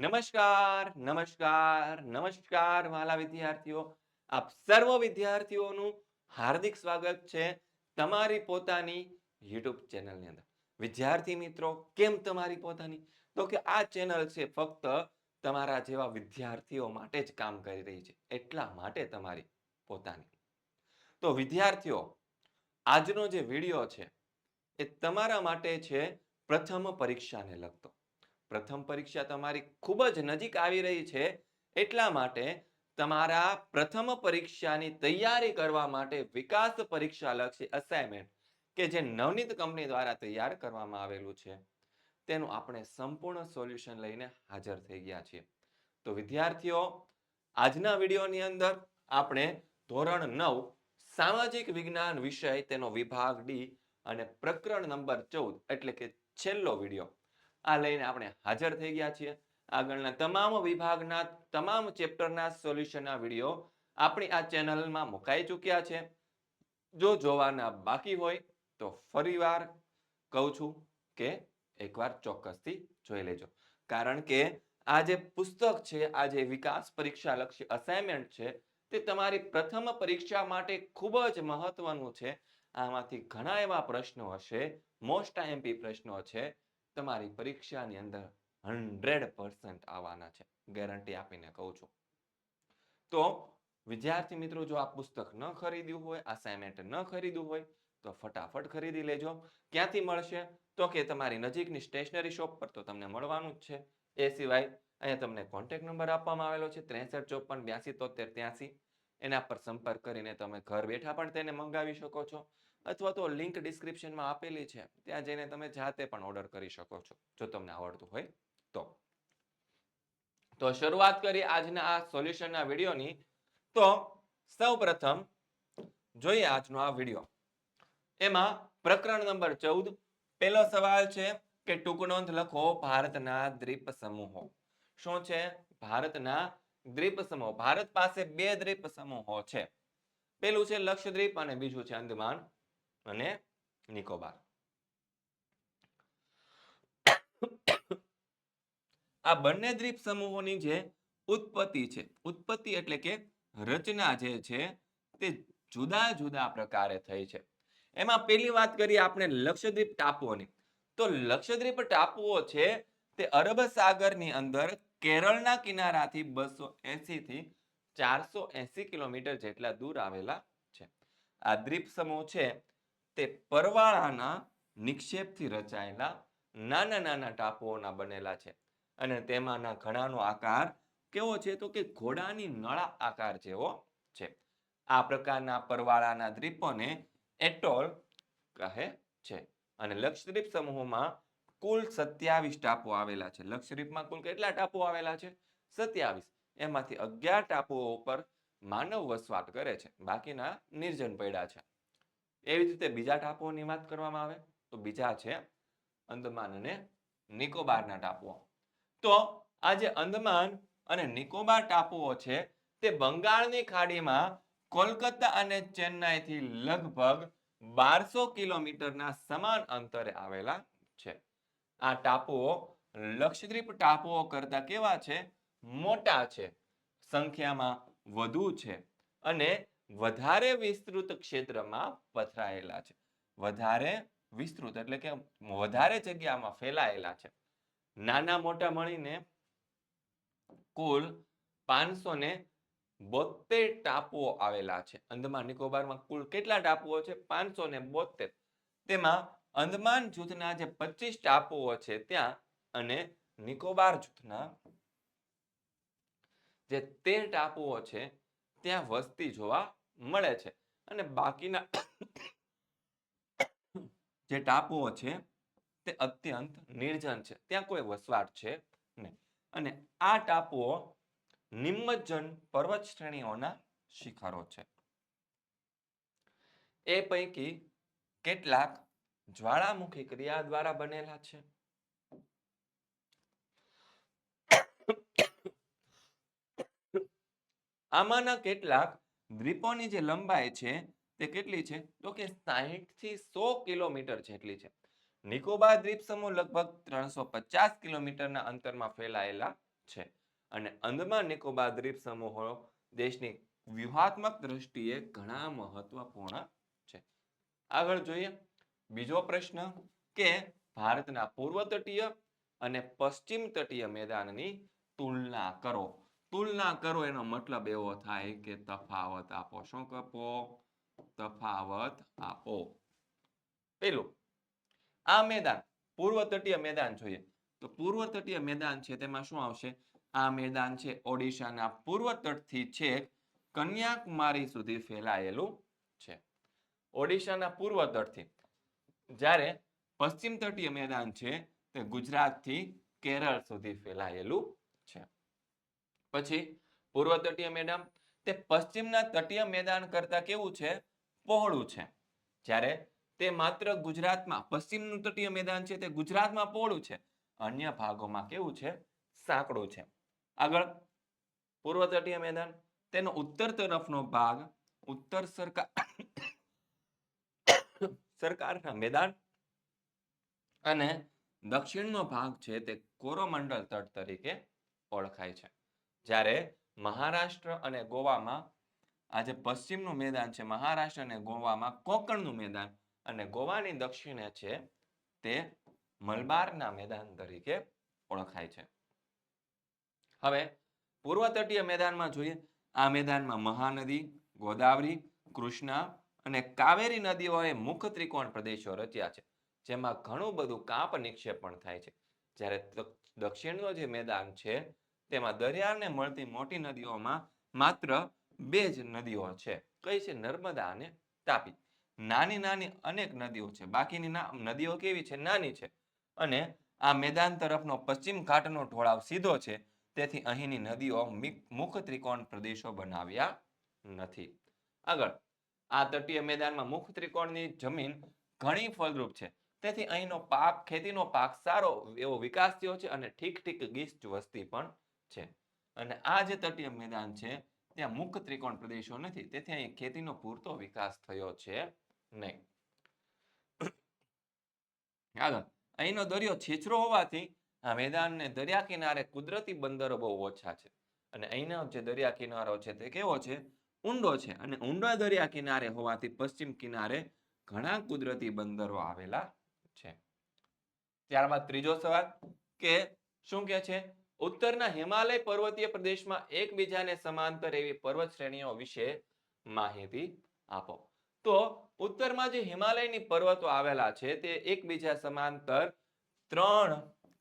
નમસ્કાર નમસ્કાર નમસ્કાર વાલા વિદ્યાર્થીઓ. આપ સર્વ વિદ્યાર્થીઓનું હાર્દિક સ્વાગત છે તમારી પોતાની યુટ્યુબ ચેનલની અંદર. વિદ્યાર્થી મિત્રો, કેમ તમારી પોતાની? તો કે આ ચેનલ છે ફક્ત તમારા જેવા વિદ્યાર્થીઓ માટે જ કામ કરી રહી છે. એટલા માટે તમારી પોતાની. તો વિદ્યાર્થીઓ, આજનો જે વીડિયો છે, એ તમારા માટે છે પ્રથમ પરીક્ષાને લગતો. પ્રથમ પરીક્ષા તમારી ખૂબ જ નજીક આવી રહી છે, એટલા માટે તમારા પ્રથમ પરીક્ષાની તૈયારી કરવા માટે વિકાસ પરીક્ષા લક્ષી અસાઇનમેન્ટ કે જે નવનીત કંપની દ્વારા તૈયાર કરવામાં આવેલું છે. તેનું આપણે સંપૂર્ણ સોલ્યુશન લઈને હાજર થઈ ગયા છીએ. તો વિદ્યાર્થીઓ, આજના વિડીયોની અંદર આપણે ધોરણ નવ, સામાજિક વિજ્ઞાન વિષય તેનો વિભાગ ડી અને પ્રકરણ નંબર ચૌદ એટલે કે છેલ્લો વીડિયો આ લઈને આપણે હાજર થઈ ગયા છીએ. આગળના તમામ વિભાગના તમામ ચેપ્ટરના સોલ્યુશનના વીડિયો આપણી આ ચેનલમાં મુકાઈ ચૂક્યા છે. જો જોવાના બાકી હોય તો ફરીવાર કહું છું કે એકવાર ચોક્કસથી જોઈ લેજો. કારણ કે આ જે પુસ્તક છે, આ જે વિકાસ પરીક્ષા લક્ષી અસાઇનમેન્ટ છે, તે તમારી પ્રથમ પરીક્ષા માટે ખૂબ જ મહત્વનું છે. આમાંથી ઘણા એવા પ્રશ્નો હશે. મોસ્ટ આઈએમપી પ્રશ્નો છે. તમારી પરીક્ષાની અંદર હંડ્રેડ પર્સન્ટ આવવાના છે. ગેરંટી આપીને કહું છું. તો વિદ્યાર્થી મિત્રો, જો આ પુસ્તક ન ખરીદ્યું હોય અસાઇનમેન્ટ ન ખરીદ્યું હોય, તો ફટાફટ ખરીદી લેજો. ક્યાંથી મળશે? તો કે તમારી નજીકની સ્ટેશનરી શોપ પર તો તમને મળવાનું જ છે. એ સિવાય અહીંયા તમને કોન્ટેક્ટ નંબર આપવામાં આવેલો છે, ત્રેસઠ, ચોપન, બ્યાસી તોતેર ત્યાસી. એના પર સંપર્ક કરીને તમે ઘર બેઠા પણ તેને મંગાવી શકો છો. અથવા તો લિંક ડિસ્ક્રિપ્શનમાં આપેલી છે. ત્યાં જઈને તમે જાતે પણ ઓર્ડર કરી શકો છો, જો તમને આવડતું હોય તો. તો શરૂઆત કરી આજના આ સોલ્યુશનના વિડીયોની. તો સૌપ્રથમ જોઈએ આજનો આ વીડિયો. એમાં પ્રકરણ નંબર ચૌદ, પહેલો સવાલ છે કે ટૂંક નોંધ લખો, ભારતના દ્વીપ સમૂહો. શું છે? ભારતના દ્વીપ સમૂહ. ભારત પાસે બે દ્વીપ સમૂહો છે. પેલું છે લક્ષદ્વીપ અને બીજું છે અંદમાન અને નિકોબાર આ બંને દ્વીપ સમૂહોની જે ઉત્પત્તિ છે, ઉત્પત્તિ એટલે કે રચના જે છે, તે જુદા જુદા પ્રકારે થઈ છે. એમાં પહેલી વાત કરીએ આપણે લક્ષદ્વીપ ટાપુઓની. તો લક્ષદ્વીપ ટાપુઓ છે, તે અરબ સાગરની અંદર કેરળના કિનારાથી બસો એસી થી ચારસો એસી કિલોમીટર જેટલા દૂર આવેલા છે. આ દ્વીપ સમૂહ છે તે પરવાળાના નિક્ષેપથી રચાયેલા નાના નાના ટાપુઓના બનેલા છે. અને તેમાંના ઘણાનો આકાર કેવો છે તો કે ઘોડાની નળા આકાર જેવો છે. આ પ્રકારના પરવાળાના દ્વીપોને એટોલ કહે છે. અને લક્ષદ્વીપ સમૂહમાં કુલ સત્યાવીસ ટાપુ આવેલા છે. લક્ષદ્વીપમાં કુલ કેટલા ટાપુ આવેલા છે? સત્યાવીસ. એમાંથી અગિયાર ટાપુઓ ઉપર માનવ વસવાટ કરે છે. બાકીના નિર્જન પડ્યા છે. એવી જ રીતે બીજા ટાપુઓની વાત કરવામાં આવે, તો બીજા છે અંદમાન અને નિકોબારના ટાપુઓ. તો આ જે અંદમાન અને નિકોબાર ટાપુઓ છે, તે બંગાળની ખાડીમાં કોલકાતા અને ચેન્નાઈથી લગભગ બારસો કિલોમીટરના સમાન અંતરે આવેલા છે. આ ટાપુઓ લક્ષદ્વીપ ટાપુઓ કરતા કેવા છે? મોટા છે. સંખ્યામાં વધુ છે. અને વધારે વિસ્તૃત ક્ષેત્રમાં પથરાયેલા છે. વધારે વિસ્તૃત એટલે કે વધારે જગ્યામાં ફેલાયેલા છે. નાના મોટા મળીને કુલ પાંચસો ને બોતેર ટાપુઓ આવેલા છે. અંદમાન નિકોબારમાં કુલ કેટલા ટાપુઓ છે? પાંચસો ને બોતેર તેમાં અંદમાન જૂથના જે પચીસ ટાપુઓ છે ત્યાં અને નિકોબાર જૂથના જે તેર ટાપુઓ છે, ત્યાં વસ્તી જોવા મળે છે. અને બાકીના જે ટાપુઓ છે, તે અત્યંત નિર્જન છે. ત્યાં કોઈ વસવાટ છે અને આ ટાપુઓ નિમ્મજન પર્વત શ્રેણીઓના શિખરો છે. એ પૈકી કેટલાક જ્વાળામુખી ક્રિયા દ્વારા બનેલા છે. આમાંના કેટલાક દ્વીપોની જે લંબાઈ છે તે કેટલી છે? તો કે સાહીઠથી સો કિલોમીટર જેટલી છે. નિકોબાર દ્વીપ સમૂહ લગભગ ત્રણસો પચાસ કિલોમીટરના અંતરમાં ફેલાયેલા છે. અને અંદમાન નિકોબાર દ્વીપ સમૂહો દેશની વ્યૂહાત્મક દ્રષ્ટિએ ઘણા મહત્વપૂર્ણ છે. આગળ જોઈએ. બીજો પ્રશ્ન કે ભારતના પૂર્વ તટીય અને પશ્ચિમ તટીય મેદાનની તુલના કરો. તુલના કરો, એનો મતલબ એવો થાય કે તફાવત આપો. શું કપો? તફાવત આપો. પેલું, આ મેદાન પૂર્વ તટીય મેદાન જોઈએ. તો પૂર્વ તટીય મેદાન છે, તેમાં શું આવશે? આ મેદાન છે, ઓડિશાના પૂર્વ તટથી છેક કન્યાકુમારી સુધી ફેલાયેલું છે. ઓડિશાના પૂર્વ તટથી જ્યારે પશ્ચિમ તટીય મેદાન છે, તે ગુજરાતથી કેરળ સુધી ફેલાયેલું પછી પૂર્વ તટીય મેદાન તે પશ્ચિમના તટીય મેદાન કરતા કેવું છે? પહોળું છે. જ્યારે તે માત્ર ગુજરાતમાં, પશ્ચિમનું તટીય મેદાન છે તે ગુજરાતમાં પહોળું છે. અન્ય ભાગોમાં કેવું છે? સાંકડું છે. આગળ, પૂર્વ તટીય મેદાન, તેનો ઉત્તર તરફનો ભાગ, ઉત્તર સરકાર, સરકારના મેદાન અને દક્ષિણનો ભાગ છે તે કોરોમંડળ તટ તરીકે ઓળખાય છે. જ્યારે મહારાષ્ટ્ર અને ગોવામાં આ જે પશ્ચિમનું મેદાન છે, મહારાષ્ટ્ર અને ગોવામાં કોકણનું મેદાન અને ગોવાની દક્ષિણે છે તે મલબારના મેદાન તરીકે ઓળખાય છે. હવે પૂર્વ તટીય મેદાનમાં જોઈએ, આ મેદાનમાં મહાનદી, ગોદાવરી, કૃષ્ણા અને કાવેરી નદીઓએ મુખ ત્રિકોણ પ્રદેશો રચ્યા છે, જેમાં ઘણું બધું કાપ નિક્ષેપણ થાય છે. જ્યારે દક્ષિણનો જે મેદાન છે તેમાં દરિયાને મળતી મોટી નદીઓમાં માત્ર બે જ નદીઓ છે. કઈ છે? નર્મદા અને તાપી. નાની નાની અનેક નદીઓ છે. બાકીની નદીઓ કેવી છે? નાની છે. અને આ મેદાન તરફનો પશ્ચિમ ઘાટનો ઢોળાવ સીધો છે. તેથી અહીંની નદીઓ મુખ ત્રિકોણ પ્રદેશો બનાવ્યા નથી. આગળ. આ તટીય મેદાનમાં મુખ ત્રિકોણની જમીન ઘણી ફળદ્રુપ છે. તેથી અહીંનો પાક, ખેતીનો પાક સારો એવો વિકાસ થયો છે અને ઠીક ઠીક ગીચ વસ્તી પણ છે. અને આ જે તટીય મેદાન છે, ત્યાં મુખ ત્રિકોણ પ્રદેશો નથી. તેથી અહીં ખેતીનો પૂરતો વિકાસ થયો છે નહીં. આગળ. અહીંનો દરિયો છીછરો હોવાથી આ મેદાનને દરિયા કિનારે કુદરતી બંદરો બહુ ઓછા છે. અને અહીંનો જે દરિયા કિનારો છે તે કેવો છે? ઊંડો છે. અને ઊંડા દરિયા કિનારે હોવાથી પશ્ચિમ કિનારે ઘણા કુદરતી બંદરો આવેલા છે. ત્યારબાદ ત્રીજો સવાલ કે શું કે છે? ઉત્તરના હિમાલય પર્વતીય પ્રદેશમાં એકબીજાને સમાંતર એવી પર્વત શ્રેણીઓ વિશે માહિતી આપો. તો ઉત્તરમાં જે હિમાલયની પર્વતો આવેલા છે, તે એકબીજા સમાંતર ત્રણ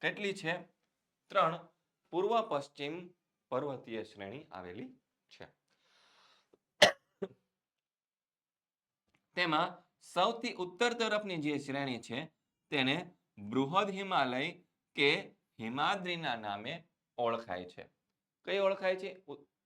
કેટલી છે? ત્રણ પૂર્વ પશ્ચિમ પર્વતીય શ્રેણી આવેલી છે. તેમાં સૌથી ઉત્તર તરફની જે શ્રેણી છે, તેને બૃહદ હિમાલય કે હિમાદ્રીના નામે ઓળખાય છે. કઈ ઓળખાય છે?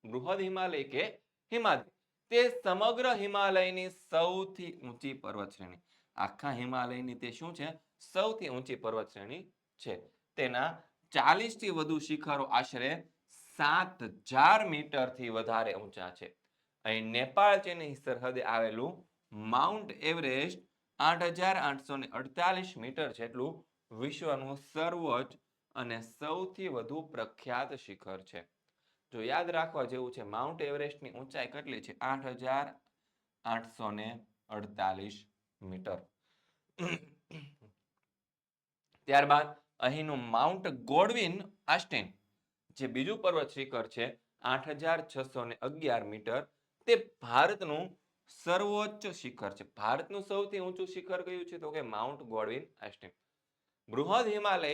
બૃહદ હિમાલય કે હિમાદ્રી તે સમગ્ર હિમાલયની સૌથી ઊંચી પર્વત શ્રેણી આખા હિમાલયની તે શું છે? સૌથી ઊંચી પર્વત શ્રેણી છે. તેના ચાલીસથી વધુ શિખરો આશરે સાત હજાર મીટરથી વધારે ઊંચા છે. અહીં નેપાળ ચીનની સરહદે આવેલું માઉન્ટ એવરેસ્ટ આઠ હજાર આઠસો ને અડતાલીસ મીટર જેટલું વિશ્વનું સર્વોચ્ચ અને સૌથી વધુ પ્રખ્યાત શિખર છે. જો યાદ રાખવા જેવું છે, માઉન્ટ એવરેસ્ટની ઊંચાઈ કેટલી છે? આઠ હજાર આઠસો ને અડતાલીસ મીટર. ત્યારબાદ અહીંનું માઉન્ટ ગોડવિન આસ્ટેન, જે બીજું પર્વત શિખર છે, આઠ હજાર છસો ને અગિયાર મીટર. તે ભારતનું સર્વોચ્ચ શિખર છે. ભારતનું સૌથી ઊંચું શિખર કયું છે? તો કે માઉન્ટ ગોડવિન આસ્ટેન. બૃહદ હિમાલય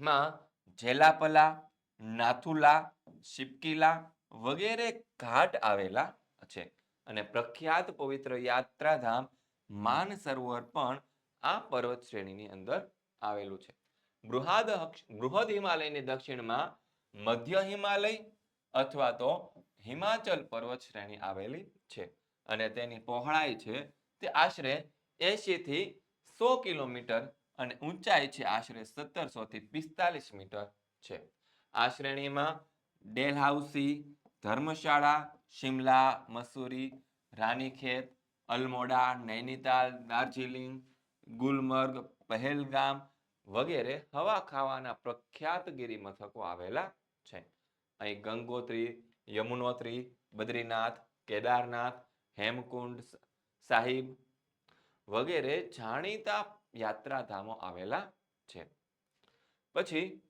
માં જેલાપલા, નાથુલા, શિપકીલા વગેરે ઘાટ આવેલા છે. અને પ્રખ્યાત પવિત્ર યાત્રાધામ માન સરોવર પણ આ પર્વત શ્રેણીની અંદર આવેલું છે. બૃહદ બૃહદ હિમાલયની દક્ષિણમાં મધ્ય હિમાલય અથવા તો હિમાચલ પર્વત શ્રેણી આવેલી છે. અને તેની પહોળાઈ છે તે આશરે 80 થી સો કિલોમીટર અને ઊંચાઈ છે આશરે સત્તરસો થી પિસ્તાલીસ મીટર છે. આ શ્રેણીમાં ડેલહાઉસી, ધર્મશાળા, શિમલા, મસૂરી, રાનીખેત, અલમોડા, નૈનીતાલ, દાર્જિલિંગ, ગુલમર્ગ, પહેલગામ વગેરે હવા ખાવાના પ્રખ્યાત ગિરી મથકો આવેલા છે. અહીં ગંગોત્રી, યમુનોત્રી, બદ્રીનાથ, કેદારનાથ, હેમકુંડ સાહિબ વગેરે જાણીતા યાત્રાધામો આવેલા છે. પછી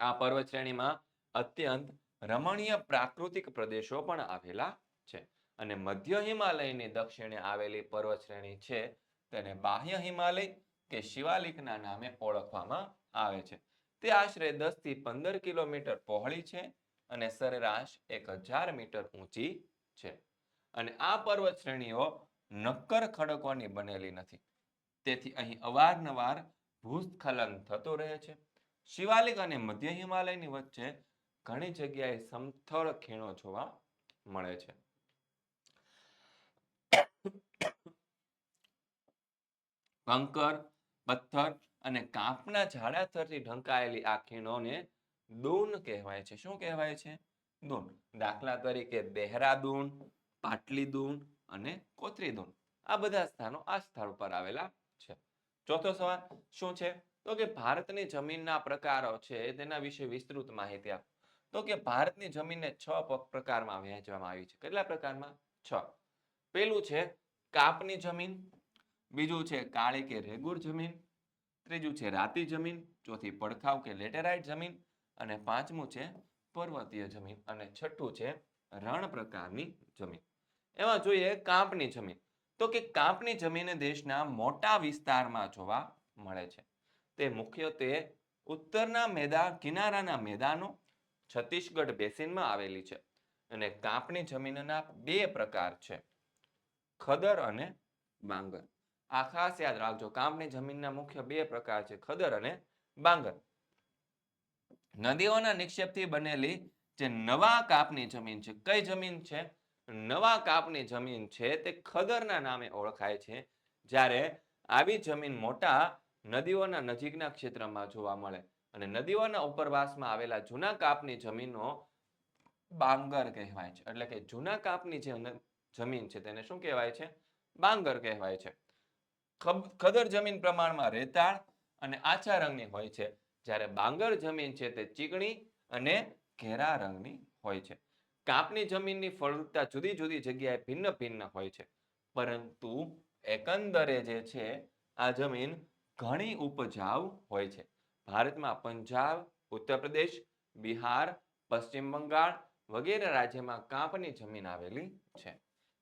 આ પર્વત શ્રેણીમાં અત્યંત રમણીય પ્રાકૃતિક પ્રદેશો પણ આવેલા છે. અને મધ્ય હિમાલયની દક્ષિણે આવેલી પર્વત શ્રેણી છે તેને બાહ્ય હિમાલય કે શિવાલિકના નામે ઓળખવામાં આવે છે. તે આશરે દસથી પંદર કિલોમીટર પહોળી છે અને સરેરાશ એક હજાર મીટર ઊંચી છે. અને આ પર્વત શ્રેણીઓ નક્કર ખડકોની બનેલી નથી. તેથી અહીં અવારનવાર ભૂસ્ખલન થતો રહે છે. શિવાલિક અને મધ્ય હિમાલયની વચ્ચે ઘણી જગ્યાએ સમથળ ખીણો જોવા મળે છે. કંકર, પથ્થર અને કાંપના ઝાડાથરથી ઢંકાયેલી આ ખીણોને દૂન કહેવાય છે. શું કહેવાય છે? દૂન. દાખલા તરીકે દેહરાદૂન, પાટલીદૂન અને કોતરીદૂન આ બધા સ્થાનો આ સ્થળ પર આવેલા છે. ચોથો સવાલ, શું છે? તો કે ભારતની જમીનના પ્રકારો છે, તેના વિશે વિસ્તૃત માહિતી આપો. તો કે ભારતની જમીનને છ પ્રકારમાં વહેંચવામાં આવી છે. કેટલા પ્રકારમાં? છ. પેલું છે કાપની જમીન, બીજું છે કાળી કે રેગુર જમીન, ત્રીજું છે રાતી જમીન, ચોથી પડખાવ કે લેટેરાઇટ જમીન અને પાંચમું છે પર્વતીય જમીન અને છઠ્ઠું છે રણ પ્રકારની જમીન. એમાં જોઈએ કાંપની જમીન. તો કે કાંપની જમીન દેશના મોટા વિસ્તારમાં જોવા મળે છે. તે મુખ્યત્વે ઉત્તરના મેદાન કિનારાના મેદાનો છત્તીસગઢ બેસિનમાં આવેલી છે અને કાંપની જમીનના બે પ્રકાર છે. ખદર અને બાંગર. આ ખાસ યાદ રાખજો, કાંપની જમીનના મુખ્ય બે પ્રકાર છે, ખદર અને બાંગર. નદીઓના નિક્ષેપથી બનેલી જે નવા કાપની જમીન છે, કઈ જમીન છે? નવા કાપની જમીન છે તે ખદરના નામે ઓળખાય છે, જ્યારે આવી જમીન મોટા નદીઓના નજીકના ક્ષેત્રમાં જોવા મળે. અને નદીઓના ઉપરવાસમાં આવેલા જૂના કાપની જમીનો બાંગર કહેવાય છે. એટલે કે જૂના કાપની જે જમીન છે તેને શું કહેવાય છે? બાંગર કહેવાય છે. ખદર જમીન પ્રમાણમાં રેતાળ અને આછા રંગની હોય છે. જ્યારે બાંગર જમીન છે તે ચીકણી અને ઘેરા રંગની હોય છે. કાપની જમીનની ફળદ્રુપતા જુદી જુદી જગ્યાએ ભિન્ન ભિન્ન હોય છે. પરંતુ એકંદરે જે છે, આ જમીન ઘણી ઉપજાવ હોય છે. ભારતમાં પંજાબ, ઉત્તર પ્રદેશ, બિહાર, પશ્ચિમ બંગાળ વગેરે રાજ્યમાં કાપની જમીન આવેલી છે.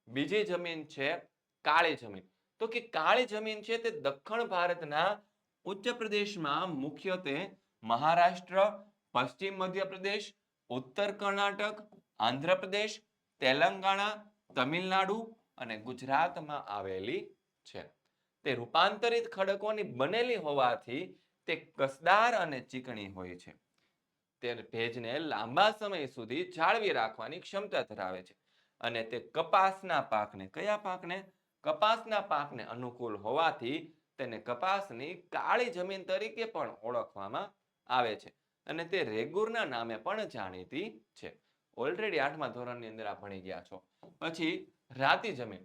બીજી જમીન છે કાળી જમીન. તો કે કાળી જમીન છે તે દક્ષિણ ભારતના ઉત્તર પ્રદેશમાં મુખ્યત્વે મહારાષ્ટ્ર, પશ્ચિમ મધ્યપ્રદેશ ઉત્તર કર્ણાટક આંધ્રપ્રદેશ, તેલંગાણા, તમિલનાડુ અને ગુજરાતમાં આવેલી છે. તે રૂપાંતરિત ખડકોની બનેલી હોવાથી તે કસદાર અને ચીકણી હોય છે. તે ભેજને લાંબા સમય સુધી જાળવી રાખવાની ક્ષમતા ધરાવે છે અને તે કપાસના પાકને કયા પાકને? કપાસના પાકને અનુકૂળ હોવાથી તેને કપાસની કાળી જમીન તરીકે પણ ઓળખવામાં આવે છે અને તે રેગુરના નામે પણ જાણીતી છે. ઓલરેડી આઠમા ધોરણની અંદર આ ભણી ગયા છો. પછી રાતી જમીન.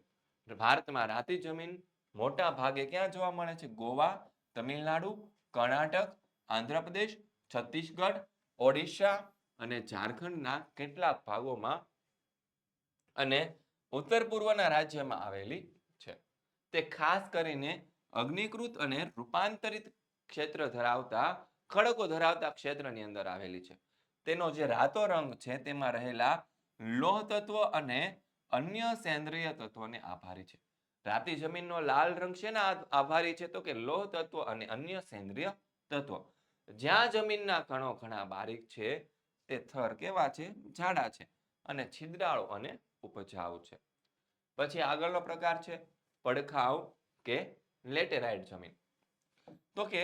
ભારતમાં રાતી જમીન મોટા ભાગે ક્યાં જોવા મળે છે? ગોવા, તમિલનાડુ, કર્ણાટક, આંધ્રપ્રદેશ, છત્તીસગઢ, ઓડિશા અને ઝારખંડના કેટલાક ભાગોમાં અને ઉત્તર પૂર્વના રાજ્યમાં આવેલી છે. તે ખાસ કરીને અગ્નિકૃત અને રૂપાંતરિત ક્ષેત્ર ધરાવતા, ખડકો ધરાવતા ક્ષેત્રની અંદર આવેલી છે. તેનો જે રાતો રંગ છે તેમાં રહેલા લોહ તત્વ અને અન્ય સેન્દ્રિય તત્વોને આભારી છે. રાતી જમીનનો લાલ રંગ છે ને આભારી છે તો કે લોહ તત્વ અને અન્ય સેન્દ્રિય તત્વો. જ્યાં જમીનના કણો ઘણા બારીક છે, તે થર કેવા છે? જાડા છે અને છિદ્રાળુ અને ઉપજાઉ છે. પછી આગળનો પ્રકાર છે પડખાવ કે લેટેરાઇટ જમીન. તો કે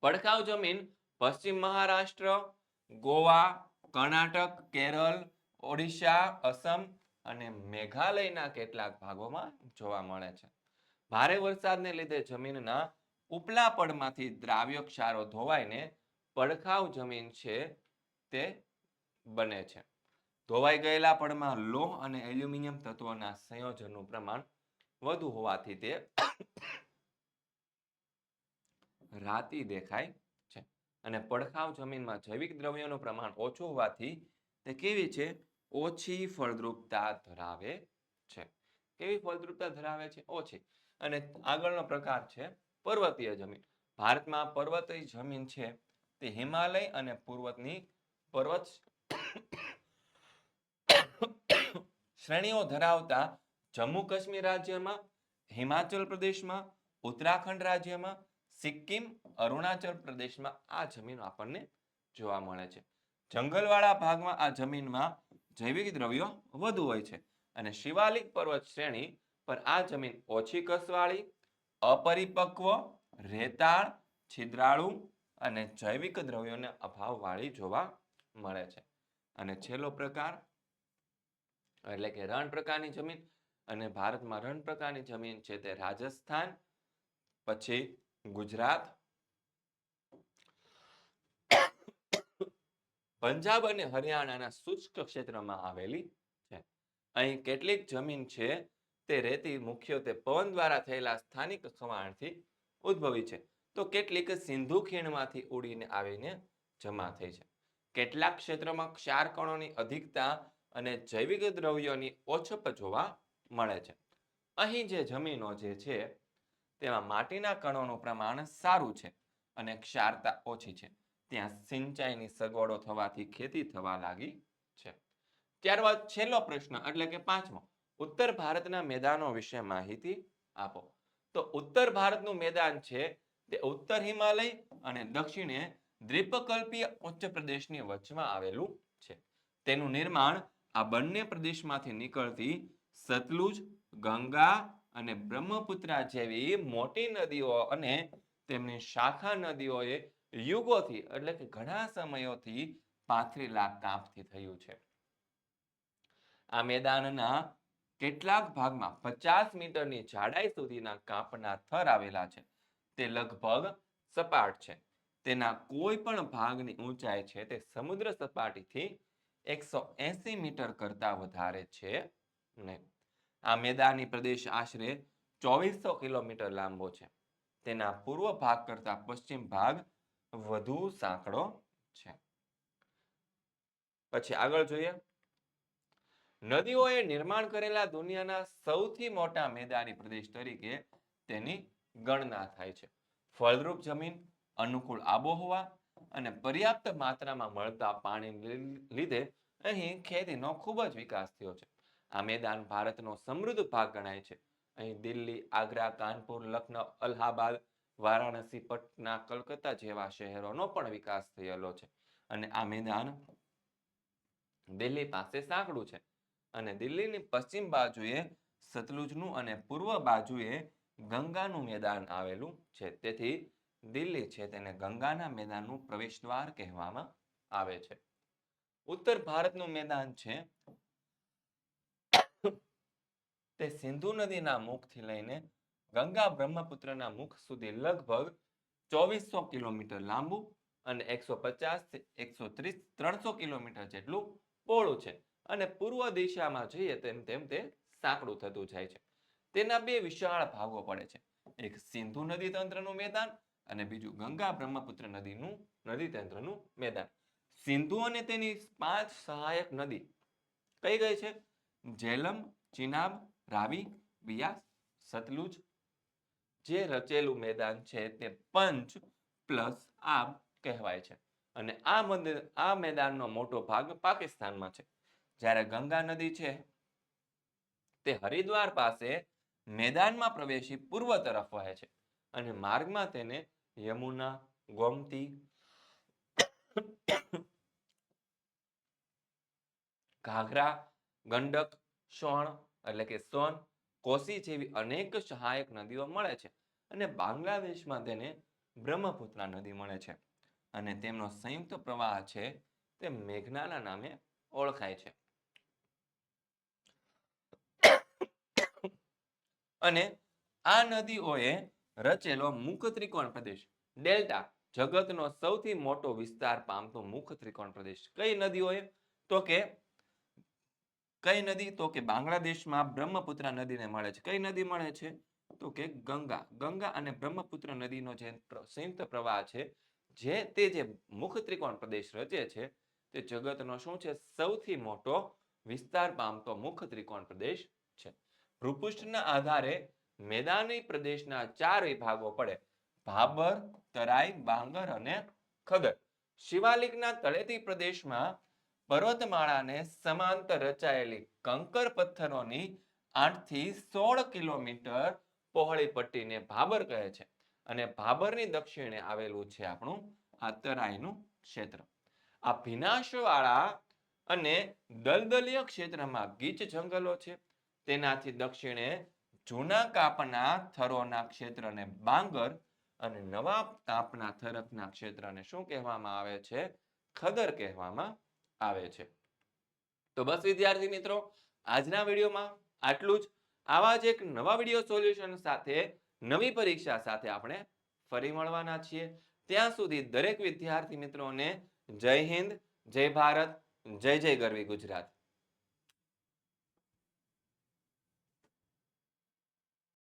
પડખાવ જમીન પશ્ચિમ મહારાષ્ટ્ર ગોવા, કર્ણાટક, કેરળ, ઓડિશા, અસમ અને મેઘાલયના કેટલાક ભાગોમાં જોવા મળે છે. ભારે વરસાદને લીધે જમીનના ઉપલા પડમાંથી દ્રાવ્ય ક્ષારો ધોવાઈને પડખાવ જમીન છે તે બને છે. ધોવાઈ ગયેલા પડમાં લોહ અને એલ્યુમિનિયમ તત્વોના સંયોજનનું પ્રમાણ વધુ હોવાથી તે રાતી દેખાય અને પડખાવ જમીનમાં જૈવિક દ્રવ્યોનું પ્રમાણ ઓછું હોવાથી તે કેવી છે? ઓછી ફળદ્રુપતા ધરાવે છે. કેવી ફળદ્રુપતા ધરાવે છે? ઓછી. અને આગળનો પ્રકાર છે પર્વતીય જમીન. ભારતમાં પર્વતીય જમીન છે તે હિમાલય અને પૂર્વતની પર્વત શ્રેણીઓ ધરાવતા જમ્મુ કાશ્મીર રાજ્યમાં, હિમાચલ પ્રદેશમાં, ઉત્તરાખંડ રાજ્યમાં સિક્કિમ, અરુણાચલ પ્રદેશમાં આ જમીન આપણને જોવા મળે છે. જંગલવાળા ભાગમાં આ જમીનમાં જૈવિક દ્રવ્યો વધુ હોય છે અને શિવાલિક પર્વત શ્રેણી પર આ જમીન ઓછી કસવાળી, અપરિપક્વ, રેતાળ, છિદ્રાળુ અને જૈવિક દ્રવ્યોને અભાવવાળી જોવા મળે છે. અને છેલ્લો પ્રકાર, એટલે કે રણ પ્રકારની જમીન અને ભારતમાં રણ પ્રકારની જમીન છે તે રાજસ્થાન, પછી ગુજરાત, પંજાબ અને હરિયાણાના શુષ્ક ક્ષેત્રમાં આવેલી છે. અહીં કેટલીક જમીન છે તે રેતી મુખ્યત્વે પવન દ્વારા થયેલા સ્થાનિક ખવાણથી ઉદ્ભવી છે. તો કેટલીક સિંધુ ખીણમાંથી ઉડીને આવીને જમા થઈ છે. કેટલાક ક્ષેત્રોમાં ક્ષાર કણોની અધિકતા અને જૈવિક દ્રવ્યોની ઓછપ જોવા મળે છે. અહીં જે જમીનો જે છે તેમાં માટીના કણોનું પ્રમાણ સારું છે અને ક્ષારતા ઓછી છે. ત્યાં સિંચાઈની સગવડો થવાથી ખેતી થવા લાગી છે. ત્યારબાદ છેલ્લો પ્રશ્ન, એટલે કે પાંચમો, ઉત્તર ભારતના મેદાનો વિશે માહિતી આપો. તો ઉત્તર ભારતનું મેદાન છે તે ઉત્તર હિમાલય અને દક્ષિણે દ્વીપકલ્પીય ઉચ્ચ પ્રદેશની વચમાં આવેલું છે. તેનું નિર્માણ આ બંને પ્રદેશમાંથી નીકળતી સતલુજ, ગંગા અને બ્રહ્મપુત્રા જેવી મોટી નદીઓ અને તેમની શાખા નદીઓએ યુગોથી એટલે કે ઘણા સમયોથી પાથરેલા કાપથી થયું છે. આ મેદાનના કેટલાક ભાગમાં પચાસ મીટરની જાડાઈ સુધીના કાપના થર આવેલા છે. તે લગભગ સપાટ છે. તેના કોઈ પણ ભાગની ઊંચાઈ છે તે સમુદ્ર સપાટીથી એકસો મીટર કરતા વધારે છે નહીં આ મેદાની પ્રદેશ આશરે ચોવીસો કિલોમીટર લાંબો છે. તેના પૂર્વ ભાગ કરતા પશ્ચિમ ભાગ વધુ સાંકડો છે. પછી આગળ જોઈએ. નદીઓએ નિર્માણ કરેલા દુનિયાના સૌથી મોટા મેદાની પ્રદેશ તરીકે તેની ગણના થાય છે. ફળદ્રુપ જમીન, અનુકૂળ આબોહવા અને પર્યાપ્ત માત્રામાં મળતા પાણી લીધે અહીં ખેતીનો ખૂબ જ વિકાસ થયો છે. આ મેદાન ભારતનો સમૃદ્ધ ભાગ ગણાય છે. અહીં દિલ્હી, આગ્રા, કાનપુર, લખનઉ, અલ્હાબાદ, વારાણસી, પટના, કલકત્તા જેવા શહેરોનો પણ વિકાસ થયેલો છે. અને આ મેદાન દિલ્હી પાસે સાંકડું છે. અને દિલ્હીની પશ્ચિમ બાજુએ સતલુજનું અને પૂર્વ બાજુએ ગંગાનું મેદાન આવેલું છે. તેથી દિલ્હી છે તેને ગંગાના મેદાનનું પ્રવેશદ્વાર કહેવામાં આવે છે. ઉત્તર ભારતનું મેદાન છે તે સિંધુ નદીના મુખથી લઈને ગંગા બ્રહ્મપુત્રના મુખ સુધી લગભગ ચોવીસો કિલોમીટર લાંબુ અને એકસો પચાસ એકસો ત્રીસ ત્રણસો કિલોમીટર જેટલું પહોળું છે અને પૂર્વ દિશામાં જઈએ તેમ તેમ તે સાંકડું થતું જાય છે. તેના બે વિશાળ ભાગો પડે છે. એક સિંધુ નદી તંત્રનું મેદાન અને બીજું ગંગા બ્રહ્મપુત્ર નદીનું, નદી તંત્રનું મેદાન. સિંધુ અને તેની પાંચ સહાયક નદી કઈ ગઈ છે? જેલમ ચિનાબ રાવી, બિયાસ, સતલુજ, જે રચેલું મેદાન છે તે પંચ પ્લસ આબ કહેવાય છે. અને આ મંદિર આ મેદાનનો મોટો ભાગ પાકિસ્તાનમાં છે. જ્યારે ગંગા નદી છે, તે હરિદ્વાર પાસે મેદાનમાં પ્રવેશી પૂર્વ તરફ વહે છે અને માર્ગમાં તેને યમુના, ગોમતી, ઘાઘરા, ગંડક સોણ એટલે કે સોન, કોસી જેવી અનેક સહાયક નદીઓ મળે છે અને બાંગ્લાદેશમાં તેને બ્રહ્મપુત્રા નદી મળે છે. અને તેમનો સંયુક્ત પ્રવાહ છે તે મેઘનાના નામે ઓળખાય છે. અને આ નદીઓએ રચેલો મુખ ત્રિકોણ પ્રદેશ. ડેલ્ટા જગતનો સૌથી મોટો વિસ્તાર પામતો મુખ ત્રિકોણ પ્રદેશ. કઈ નદીઓએ? તો કે કઈ નદી? તો કે બાંગ્લાદેશમાં બ્રહ્મપુત્ર નદીને મળે છે. કઈ નદી મળે છે? તો કે ગંગા. ગંગા અને બ્રહ્મપુત્ર નદીનો જે સંયુક્ત પ્રવાહ છે, જે તે જે મુખ ત્રિકોણ પ્રદેશ રચે છે, તે જગતનો શું છે? સૌથી મોટો વિસ્તાર પામતો મુખ ત્રિકોણ પ્રદેશ છે. ભૂપૃષ્ઠના આધારે મેદાની પ્રદેશના ચાર વિભાગો પડે. ભાબર તરાઈ, બાંગર અને ખદર શિવાલિકના તળેટી પ્રદેશમાં પર્વતમાળાને સમાંતર રચાયેલી કંકર પથ્થરોની આઠથી સોળ કિલોમીટર પહોળી પટ્ટીને ભાબર કહે છે અને ભાબરની દક્ષિણે આવેલું છે આપણું આ તરાઈનું ક્ષેત્ર. આ ભીનાશવાળા અને દલદલીય ક્ષેત્રમાં ગીચ જંગલો છે. તેનાથી દક્ષિણે જૂના કાપના થરોના ક્ષેત્રને બાંગર અને નવા કાપના થરકના ક્ષેત્રને શું કહેવામાં આવે છે? ખદર કહેવામાં આવે છે. તો બસ વિદ્યાર્થી મિત્રો, આજના વિડીયોમાં આટલું જ. આવા જ એક નવા વીડિયો સોલ્યુશન સાથે નવી પરીક્ષા સાથે આપણે ફરી મળવાના છીએ. ત્યાં સુધી દરેક વિદ્યાર્થી મિત્રોને જય હિન્દ, જય ભારત, જય જય ગરવી ગુજરાત.